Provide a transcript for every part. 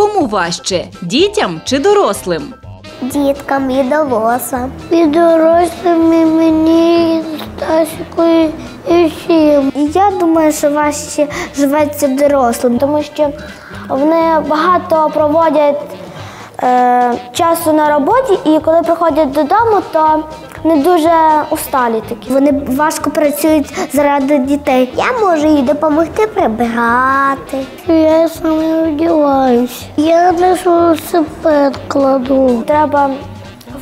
Кому важче дітям чи дорослим? Діткам і дорослим. І дорослим, і мені, Стасікою, і всім. І я думаю, що важче живеться дорослим, тому що вони багато проводять е, часу на роботі, і коли приходять додому, то не дуже усталі такі. Вони важко працюють заради дітей. Я можу їй допомогти прибирати. Я саме одягаюсь. Я на велосипед кладу. Треба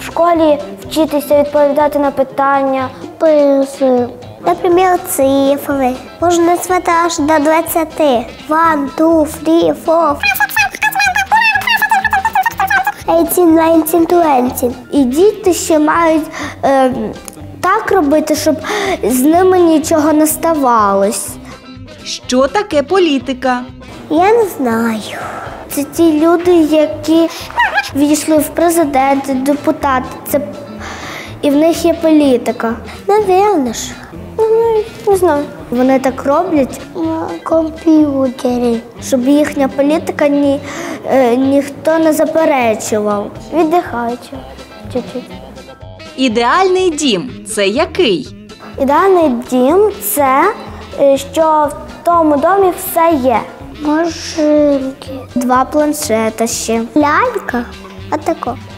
в школі вчитися відповідати на питання, писи. Наприклад, цифри. Можна назвати аж до 20. One, two, three, four. 18, 19, 20. І діти ще мають е, так робити, щоб з ними нічого не ставалось. Що таке політика? Я не знаю. Це ті люди, які війшли в президенти, депутати. Це... І в них є політика. Навірно ж. Ну, Не знаю. Вони так роблять на комп'ютері, щоб їхня політика ні, е, ніхто не заперечував. Віддихаючи чуть-чуть. Ідеальний дім це який? Ідеальний дім це е, що в тому домі все є. Машинки. Два планшета ще. Лялька. Отако. Даже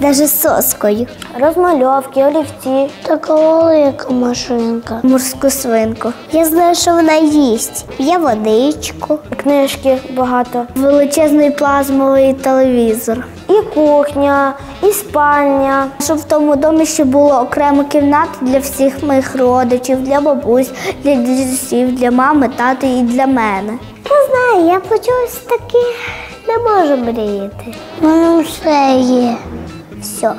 з соскою. Розмальовки, олівці. Така велика машинка. Морську свинку. Я знаю, що вона їсть. Є водичку. Книжки багато. Величезний плазмовий телевізор. І кухня, і спальня. Щоб в тому домі ще було окрема кімната для всіх моїх родичів, для бабусь, для дідусів, для мами, тати і для мене. Не знаю, я по чогось таки не можу мріяти. Мене все є. Все.